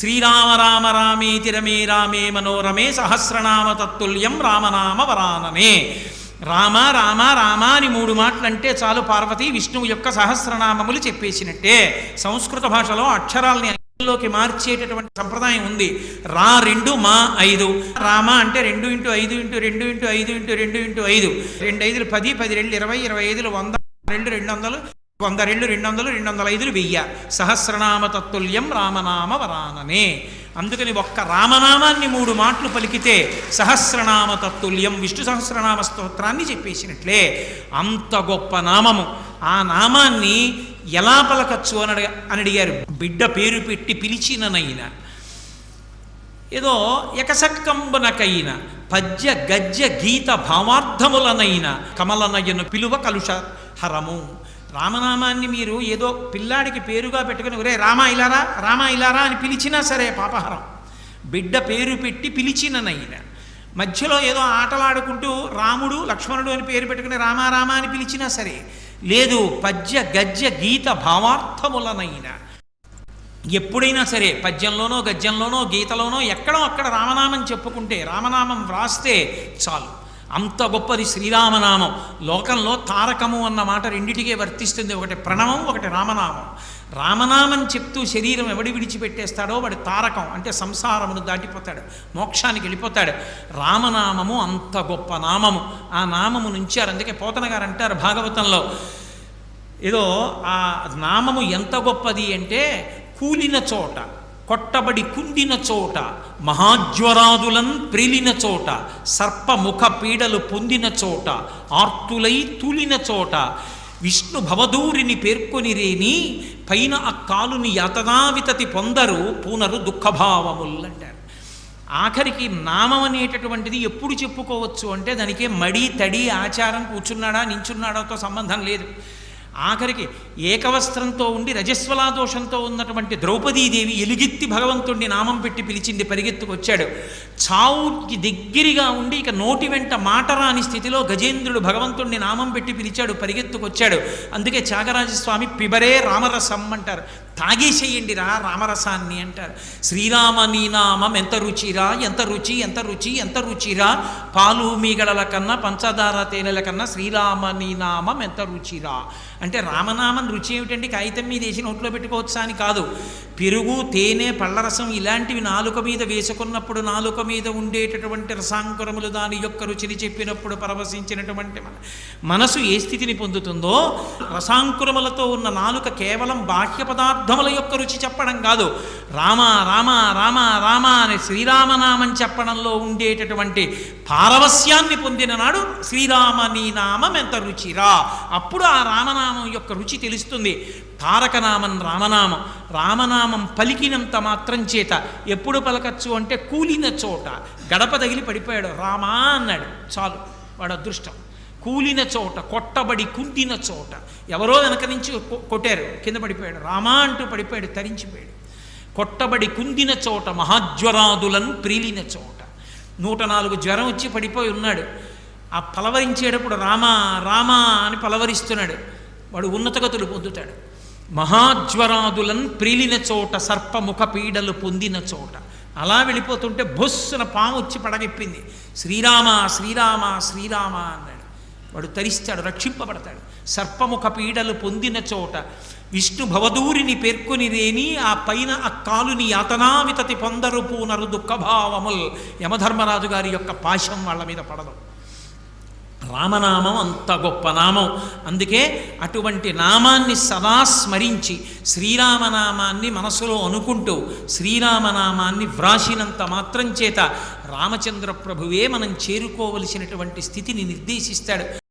శ్రీరామ రామ రామేతి రమే రామే మనోరమే సహస్రనామ తత్తుల్యం రామనామ వరాననే. రామ రామ రామ అని మూడు మాటలు అంటే చాలు పార్వతి విష్ణువు యొక్క సహస్రనామములు చెప్పేసినట్టే. సంస్కృత భాషలో అక్షరాల్ని లోకి మార్చేటటువంటి సంప్రదాయం ఉంది. రా రెండు మా ఐదు. రామ అంటే రెండు ఇంటూ ఐదు ఇంటూ రెండు ఇంటూ ఐదు ఇంటూ రెండు ఇంటూ ఐదు. రెండు ఐదులు పది పది రెండు ఇరవై ఇరవై ఐదులు వంద రెండు రెండు వందలు. వంద రెండు రెండు వందలు రెండు వందల ఐదులు వెయ్య. సహస్రనామ తత్తుల్యం రామనామ వరాననే. అందుకని ఒక్క రామనామాన్ని మూడు మాటలు పలికితే సహస్రనామ తత్తుల్యం విష్ణు సహస్రనామ స్తోత్రాన్ని చెప్పేసినట్లే. అంత గొప్ప నామము. ఆ నామాన్ని ఎలా పలకచ్చు అని అని అడిగారు. బిడ్డ పేరు పెట్టి పిలిచిననైనా. ఏదో ఎకసక్కంబునకైన పద్య గద్య గీత భావార్థములనైన కమలనయను పిలువ కలుష హరము. రామనామాన్ని మీరు ఏదో పిల్లాడికి పేరుగా పెట్టుకుని ఒరే రామ ఇలారా? రామ ఇలారా? అని పిలిచినా సరే పాపహరం. బిడ్డ పేరు పెట్టి పిలిచిననైన మధ్యలో ఏదో ఆటలాడుకుంటూ రాముడు లక్ష్మణుడు అని పేరు పెట్టుకుని రామారామ అని పిలిచినా సరే లేదు పద్య గద్య గీత భావార్థములనైనా ఎప్పుడైనా సరే పద్యంలోనో గద్యంలోనో గీతలోనో ఎక్కడో అక్కడ రామనామం చెప్పుకుంటే రామనామం వ్రాస్తే చాలు. అంత గొప్పది శ్రీరామనామం. లోకంలో తారకము అన్న మాట రెండిటికే వర్తిస్తుంది. ఒకటి ప్రణవం ఒకటి రామనామం. రామనామం చెప్తూ శరీరం ఎవడి విడిచిపెట్టేస్తాడో వాడి తారకం. అంటే సంసారమును దాటిపోతాడు. మోక్షానికి వెళ్ళిపోతాడు. రామనామము అంత గొప్ప నామము. ఆ నామము నుంచారు అందుకే పోతన గారు అంటారు భాగవతంలో. ఏదో ఆ నామము ఎంత గొప్పది అంటే కూలిన చోట. కొట్టబడి కుండిన చోట మహాజ్వరాదులన్ ప్రేలిన చోట సర్పముఖ పీడలు పొందిన చోట ఆర్తులై తూలిన చోట విష్ణు భవదూరిని పేర్కొని రేని పైన ఆ కాలుని యతనావితతి పొందరు పూనరు దుఃఖభావముల్ అంటారు ఆఖరికి నామం అనేటటువంటిది ఎప్పుడు చెప్పుకోవచ్చు అంటే దానికే మడి తడి ఆచారం కూర్చున్నాడా నించున్నాడాతో సంబంధం లేదు. ఆఖరికి ఏకవస్త్రంతో ఉండి రజస్వలా దోషంతో ఉన్నటువంటి ద్రౌపదీదేవి ఎలుగెత్తి భగవంతుణ్ణి నామం పెట్టి పిలిచింది పరిగెత్తుకొచ్చాడు. చావుకి దగ్గరగా ఉండి ఇక నోటి వెంట మాట రాని స్థితిలో గజేంద్రుడు భగవంతుణ్ణి నామం పెట్టి పిలిచాడు పరిగెత్తుకొచ్చాడు. అందుకే త్యాగరాజస్వామి పిబరే రామరసం అంటారు తాగేసేయండి రా రామరసాన్ని అంటారు. శ్రీరామ నీనామం ఎంత రుచిరా ఎంత రుచి ఎంత రుచి ఎంత రుచిరా? పాలు మీగడల కన్నా పంచదార తేనెల కన్నా శ్రీరామ నీనామం ఎంత రుచిరా? అంటే రామనామం రుచి ఏమిటండి కాగితం మీద వేసి నోట్లో పెట్టుకోవచ్చా అని కాదు. పెరుగు తేనె పళ్ళరసం ఇలాంటివి నాలుక మీద వేసుకున్నప్పుడు నాలుక మీద ఉండేటటువంటి రసాంకురములు దాని యొక్క రుచిని చెప్పినప్పుడు పరవశించినటువంటి మన మనసు ఏ స్థితిని పొందుతుందో రసాంకురములతో ఉన్న నాలుక కేవలం బాహ్య పదార్థముల యొక్క రుచి చెప్పడం కాదు. రామ రామ రామ రామ అని శ్రీరామనామం చెప్పడంలో ఉండేటటువంటి పారవస్యాన్ని పొందిన నాడు శ్రీరామ నీ నామం ఎంత రుచిరా? అప్పుడు ఆ రామనామం యొక్క రుచి తెలుస్తుంది. తారకనామం రామనామం. రామనామం పలికినంత మాత్రం చేత ఎప్పుడు పలకచ్చు అంటే కూలిన చోట గడప తగిలి పడిపోయాడు. రామా అన్నాడు. చాలు వాడు అదృష్టం. కూలిన చోట కొట్టబడి కుంటిన చోట. ఎవరో వెనక నుంచి కొట్టారు కింద పడిపోయాడు. రామా అంటూ పడిపోయాడు తరించిపోయాడు. కొట్టబడి కుందిన చోట మహాజ్వరాదులను ప్రీలిన చోట. నూట నాలుగు జ్వరం వచ్చి పడిపోయి ఉన్నాడు. ఆ పలవరించేటప్పుడు రామా రామా అని పలవరిస్తున్నాడు. వాడు ఉన్నతగతులు పొందుతాడు. మహాజ్వరాదులను ప్రీలిన చోట సర్పముఖ పీడలు పొందిన చోట. అలా వెళ్ళిపోతుంటే బొస్సున పాము వచ్చి పడగెప్పింది. శ్రీరామ శ్రీరామ శ్రీరామ అన్నాడు. వాడు తరిస్తాడు రక్షింపబడతాడు. సర్పముఖ పీడలు పొందిన చోట విష్ణు భవదూరిని పేర్కొనిదేని ఆ పైన ఆ కాలుని యాతనావితతి పొందరు పూనరు దుఃఖభావముల్ యమధర్మరాజు గారి యొక్క పాశం వాళ్ళ మీద పడదు. రామనామం అంత గొప్ప నామం. అందుకే అటువంటి నామాన్ని సదా స్మరించి శ్రీరామనామాన్ని మనసులో అనుకుంటూ శ్రీరామనామాన్ని వ్రాసినంత మాత్రం చేత రామచంద్ర ప్రభువే మనం చేరుకోవలసినటువంటి స్థితిని నిర్దేశిస్తాడు.